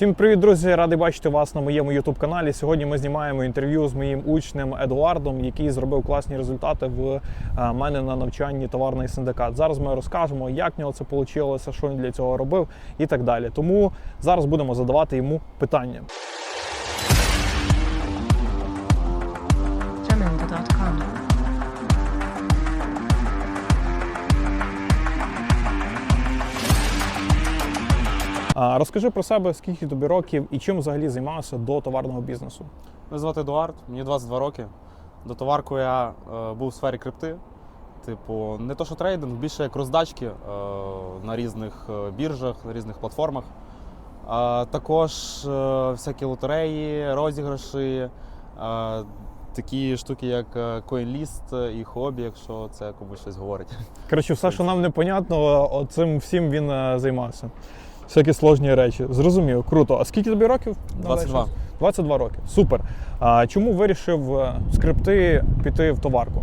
Всім привіт, друзі! Радий бачити вас на моєму youtube каналі. Сьогодні ми знімаємо інтерв'ю з моїм учнем Едуардом, який зробив класні результати в е, мене на навчанні товарний синдикат. Зараз ми розкажемо, як в нього це вийшло, що він для цього робив і так далі. Тому зараз будемо задавати йому питання. Розкажи про себе, скільки тобі років і чим взагалі займався до товарного бізнесу. Мене звати Едуард, мені 22 роки. До товарку я е, був у сфері крипти. Типу, не то, що трейдинг, більше як роздачки е, на різних е, біржах, на різних платформах. А також е, всякі лотереї, розіграші, е, такі штуки, як е, CoinList і хобі, якщо це комусь щось говорить. Коротше, все, що нам непонятно, цим всім він е, займався. Всякі сложні речі. Зрозумів, круто. А скільки тобі років? 22. 22 роки. Супер. А чому вирішив е, з крипти піти в товарку?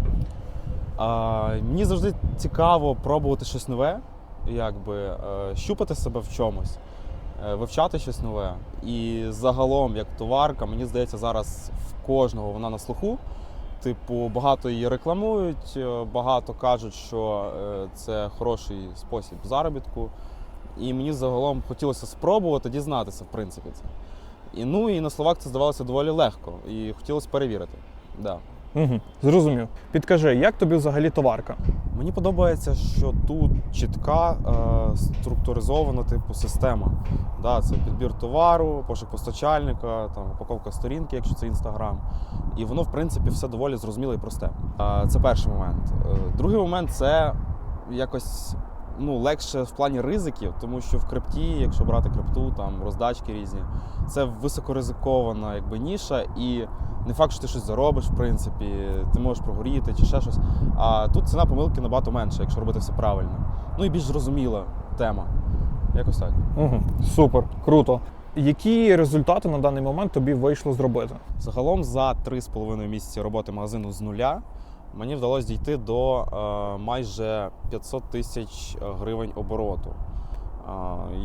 А, мені завжди цікаво пробувати щось нове, якби е, щупати себе в чомусь, е, вивчати щось нове. І загалом, як товарка, мені здається, зараз в кожного вона на слуху. Типу, багато її рекламують, багато кажуть, що це хороший спосіб заробітку. І мені загалом хотілося спробувати дізнатися, в принципі, це. І ну і на словах це здавалося доволі легко, і хотілося перевірити. Да. Угу. Зрозумів. Підкажи, як тобі взагалі товарка? Мені подобається, що тут чітка е, структуризована типу система. Да, це підбір товару, пошук постачальника, там упаковка сторінки, якщо це інстаграм. І воно, в принципі, все доволі зрозуміле і просте. Е, це перший момент. Е, другий момент це якось ну, легше в плані ризиків, тому що в крипті, якщо брати крипту, там роздачки різні, це високоризикована якби ніша, і не факт, що ти щось заробиш, в принципі, ти можеш прогоріти чи ще щось. А тут ціна помилки набагато менша, якщо робити все правильно. Ну і більш зрозуміла тема. Якось так. Угу. Супер, круто. Які результати на даний момент тобі вийшло зробити? Загалом за 3,5 місяці роботи магазину з нуля мені вдалося дійти до е, майже 500 тисяч гривень обороту. Е,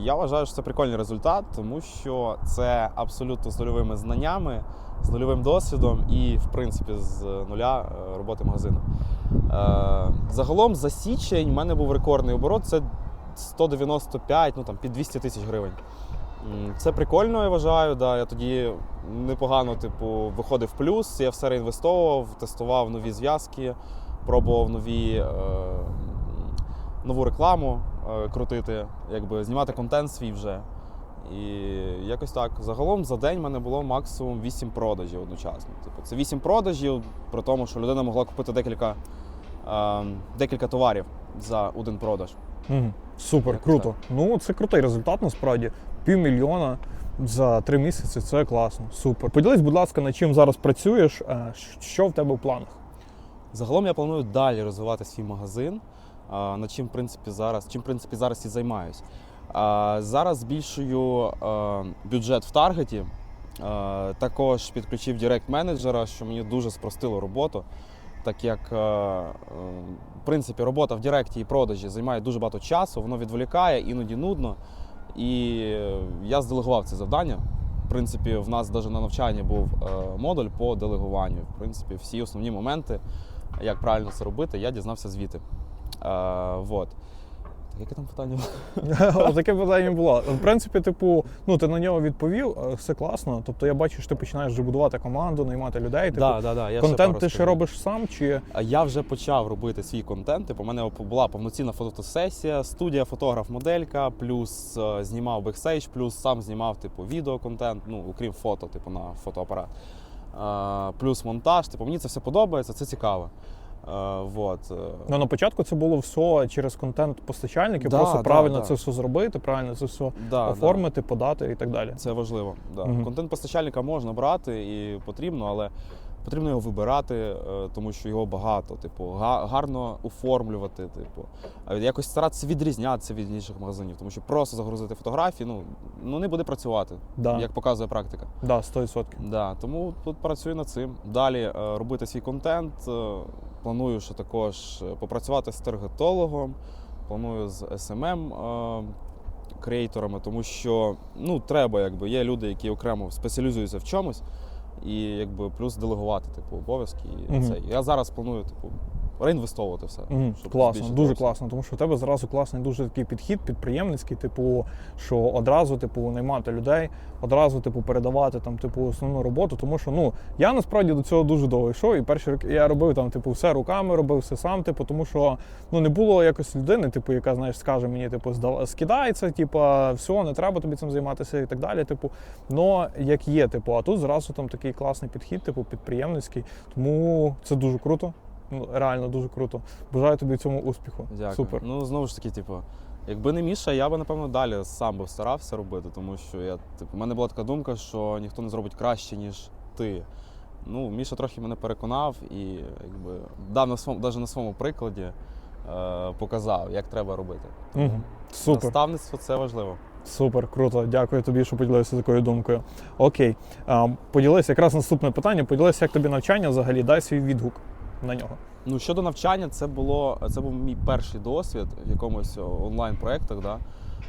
я вважаю, що це прикольний результат, тому що це абсолютно з нульовими знаннями, з нульовим досвідом і, в принципі, з нуля е, роботи магазину. Загалом за січень в мене був рекордний оборот. Це 195, ну там під 200 тисяч гривень. Це прикольно, я вважаю. Да. Я тоді непогано типу, виходив плюс. Я все реінвестовував, тестував нові зв'язки, пробував нові, е, нову рекламу е, крутити, якби знімати контент свій вже. І якось так. Загалом за день в мене було максимум 8 продажів одночасно. Типу, це 8 продажів, при тому, що людина могла купити декілька, е, декілька товарів за один продаж. Угу. Супер, Як круто. Ну, це крутий результат насправді. Півмільйона за три місяці це класно. Супер. Поділись, будь ласка, над чим зараз працюєш, е, що в тебе в планах? Загалом я планую далі розвивати свій магазин, над чим в принципі зараз, чим в принципі зараз і займаюсь. Зараз збільшую бюджет в таргеті. Також підключив директ менеджера, що мені дуже спростило роботу, так як е, в принципі робота в Директі і продажі займає дуже багато часу, воно відволікає, іноді нудно. І я зделегував це завдання. В принципі, в нас навіть на навчанні був е, модуль по делегуванню. В принципі, всі основні моменти, як правильно це робити, я дізнався звідти. Е, вот. Яке там питання? було? Таке питання було. В принципі, типу, ну ти на нього відповів, е, все класно. Тобто я бачу, що ти починаєш вже будувати команду, наймати людей. Типу, Да, да, да, я контент ти ще робиш сам чи Я вже почав робити свій контент. Типу, у мене була повноцінна фотосесія, студія, фотограф, моделька, плюс е, знімав бекстейдж, плюс сам знімав типу відеоконтент, ну окрім фото, типу на фотоапарат. Е, плюс монтаж. Типу, мені це все подобається, це цікаво. Е, вот. е. ну на початку це було все через контент постачальників, Да, просто да, правильно да. це все зробити, правильно це все Да, оформити, подати і так далі. Це важливо. Да. Угу. Контент постачальника можна брати і потрібно, але потрібно його вибирати, е, тому що його багато. Типу, га- гарно оформлювати, типу, а якось старатися відрізнятися від інших магазинів, тому що просто загрузити фотографії, ну, ну не буде працювати, Да. як показує практика. Да, 100%. Да, тому тут працюю над цим. Далі е, робити свій контент. е, Планую ще також попрацювати з таргетологом, планую з SMM е, креаторами, тому що ну, треба, якби, є люди, які окремо спеціалізуються в чомусь, і якби плюс делегувати типу, обов'язки. І це. Я зараз планую типу, реінвестовувати все. Мгм, щоб Класно, дуже класно, тому що в тебе зразу класний дуже такий підхід, підприємницький, типу, що одразу, типу, наймати людей, одразу, типу, передавати там, типу, основну роботу. Тому що ну я насправді до цього дуже довго йшов, і перші роки я робив там, типу, все руками, робив все сам, типу, тому що ну не було якось людини, типу, яка знаєш, скаже мені, типу, скидається, типу, все, не треба тобі цим займатися і так далі. Типу, но як є, типу, а тут зразу там такий класний підхід, типу, підприємницький. Тому це дуже круто. Ну, реально дуже круто. Бажаю тобі цьому успіху. Дякую. Супер. Ну, знову ж таки, типу, якби не Міша, я би, напевно, далі сам би старався робити, тому що я, типу, в мене була така думка, що ніхто не зробить краще, ніж ти. Ну, Міша трохи мене переконав і якби дав на своєму, навіть на своєму прикладі е, показав, як треба робити. Угу. Супер, Наставництво це важливо. супер, круто. Дякую тобі, що поділився такою думкою. Окей. А, поділись якраз наступне питання. Поділися, як тобі навчання взагалі, дай свій відгук на нього. Ну, щодо навчання, це було це був мій перший досвід в якомусь онлайн-проєктах, да,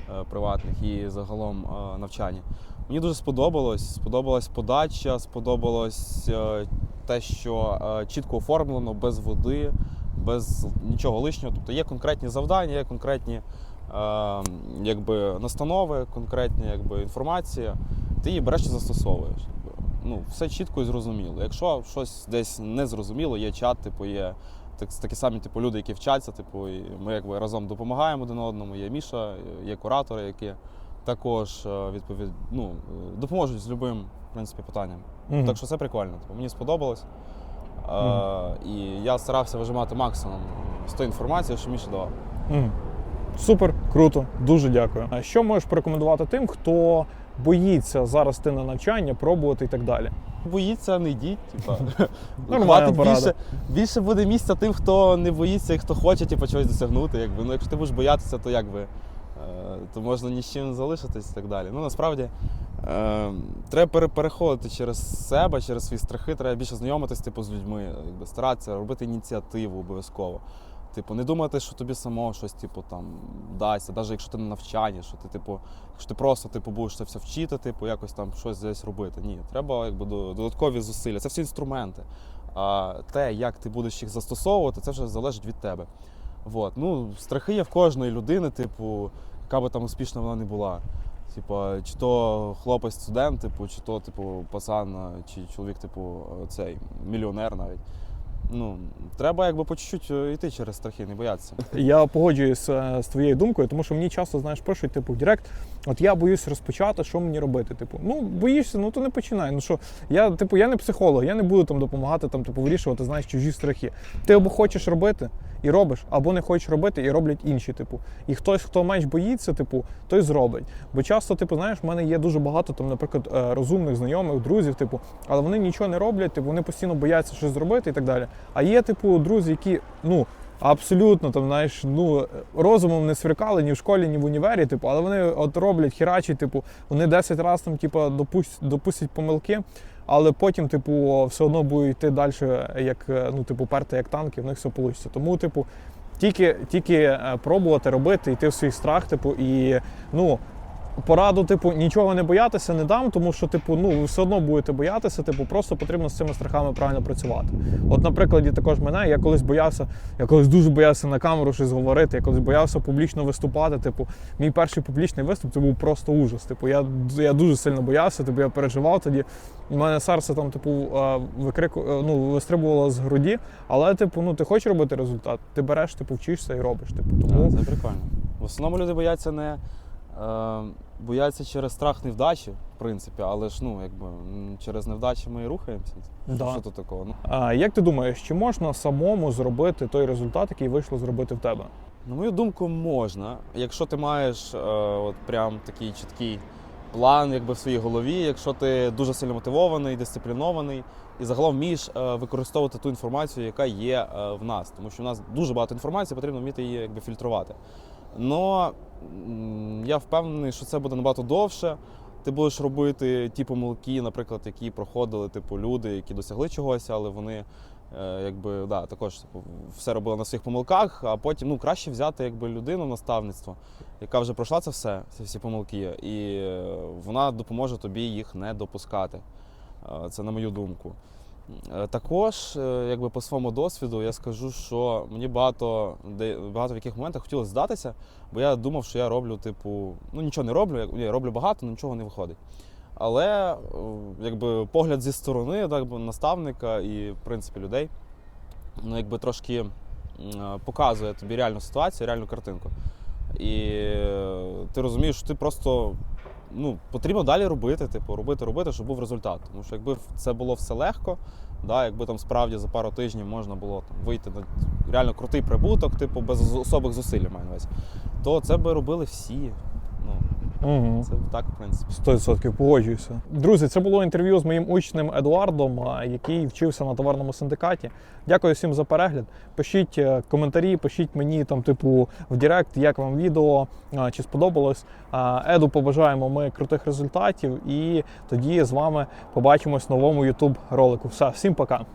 е, приватних і загалом е, навчання. Мені дуже сподобалось. Сподобалась подача, сподобалось е, те, що е, чітко оформлено, без води, без нічого лишнього. Тобто є конкретні завдання, є конкретні е, якби, настанови, конкретні якби, інформація. Ти її береш і застосовуєш. Ну, все чітко і зрозуміло. Якщо щось десь не зрозуміло, є чат, типу, є так, такі самі типу, люди, які вчаться, типу, і ми якби разом допомагаємо один одному. Є Міша, є куратори, які також е, відповід... ну, е, допоможуть з любим в принципі, питанням. Мгм. Так що це прикольно. Типу, мені сподобалось. Е, І я старався вижимати максимум з тої інформації, що Міша давав. Мгм. Супер, круто, дуже дякую. А що можеш порекомендувати тим, хто боїться зараз йти на навчання, пробувати і так далі? Боїться, не йдіть. Типа. Хватить порада. більше, більше буде місця тим, хто не боїться і хто хоче типу, чогось досягнути. Якби. Ну, якщо ти будеш боятися, то якби, е, то можна ні з чим залишитись і так далі. Ну, насправді, е, треба пере- переходити через себе, через свої страхи, треба більше знайомитись типу, з людьми, якби, старатися робити ініціативу обов'язково. Типу, не думати, що тобі само щось типу, там, дасться, навіть якщо ти на навчанні, що ти, типу, якщо ти просто типу, будеш це все вчити, типу, якось там щось десь робити. Ні, треба якби, додаткові зусилля. Це всі інструменти. А те, як ти будеш їх застосовувати, це вже залежить від тебе. Вот. Ну, страхи є в кожної людини, типу, яка би там успішна вона не була. Типа, чи то хлопець студент, типу, чи то, типу, пацан, чи чоловік, типу, цей мільйонер навіть. Ну, треба якби по чуть-чуть е, йти через страхи, не боятися. Я погоджуюсь е, з твоєю думкою, тому що мені часто знаєш пишуть, типу, в Директ, от я боюсь розпочати, що мені робити. Типу, ну боїшся, ну то не починай. Ну що, я, типу, я не психолог, я не буду там допомагати, там, типу, вирішувати, знаєш, чужі страхи. Ти або хочеш робити і робиш, або не хочеш робити і роблять інші. Типу, і хтось, хто менш боїться, типу, той зробить. Бо часто, типу, знаєш, в мене є дуже багато там, наприклад, е, розумних знайомих, друзів, типу, але вони нічого не роблять, типу, вони постійно бояться щось зробити і так далі. А є, типу, друзі, які, ну. Абсолютно там, знаєш, ну розумом не сверкали ні в школі, ні в універі, типу, але вони от роблять хірачі, типу, вони 10 разів типу, допусть, допустять помилки, але потім, типу, все одно будуть йти далі, як е, ну, типу, перти, як танки, в них все вийде. Тому, типу, тільки, тільки е, пробувати робити, йти в свій страх, типу, і ну. Пораду, типу, нічого не боятися не дам, тому що, типу, ну, ви все одно будете боятися, типу, просто потрібно з цими страхами правильно працювати. От, наприклад, також мене, я колись боявся, я колись дуже боявся на камеру щось говорити, я колись боявся публічно виступати. Типу, мій перший публічний виступ це був просто ужас. Типу, я, я дуже сильно боявся, типу, я переживав тоді. У мене серце там, типу, викрику, е, ну, вистрибувало з груді, але, типу, ну, ти хочеш робити результат, ти береш, типу, вчишся і робиш. Типу, тому це прикольно. В основному люди бояться не бояться через страх невдачі, в принципі, але ж ну, якби через невдачі ми і рухаємося. Да. Що тут такого? Ну, А, як ти думаєш, чи можна самому зробити той результат, який вийшло зробити в тебе? На мою думку, можна. Якщо ти маєш е, от прям такий чіткий план якби, в своїй голові, якщо ти дуже сильно мотивований, дисциплінований і загалом вмієш е, використовувати ту інформацію, яка є е, в нас. Тому що в нас дуже багато інформації, потрібно вміти її якби, фільтрувати. Но я впевнений, що це буде набагато довше. Ти будеш робити ті помилки, наприклад, які проходили типу, люди, які досягли чогось, але вони е, якби, да, також типу, все робила на своїх помилках, а потім ну, краще взяти якби, людину наставництво, яка вже пройшла це все, ці всі помилки, і е, вона допоможе тобі їх не допускати. Е, Це на мою думку. Е, Також, е, якби по своєму досвіду, я скажу, що мені багато, багато в яких моментах хотілося здатися, бо я думав, що я роблю, типу, ну нічого не роблю, я- роблю багато, нічого не виходить. Але е, якби погляд зі сторони, так би наставника і в принципі людей, ну якби трошки показує тобі реальну ситуацію, реальну картинку. І ти розумієш, що ти просто ну, потрібно далі робити, типу, робити, робити, щоб був результат. Тому що якби це було все легко, да, якби там справді за пару тижнів можна було там, вийти на реально крутий прибуток, типу, без особих зусиль, маю на увазі, то це би робили всі. Ну, Угу. це так, в принципі. 100% погоджуюся. Друзі, це було інтерв'ю з моїм учнем Едуардом, який вчився на товарному синдикаті. Дякую всім за перегляд. Пишіть е, коментарі, пишіть мені там, типу, в Директ, як вам відео, чи сподобалось. Еду побажаємо ми крутих результатів, і тоді з вами побачимось в новому YouTube ролику. Все, всім пока.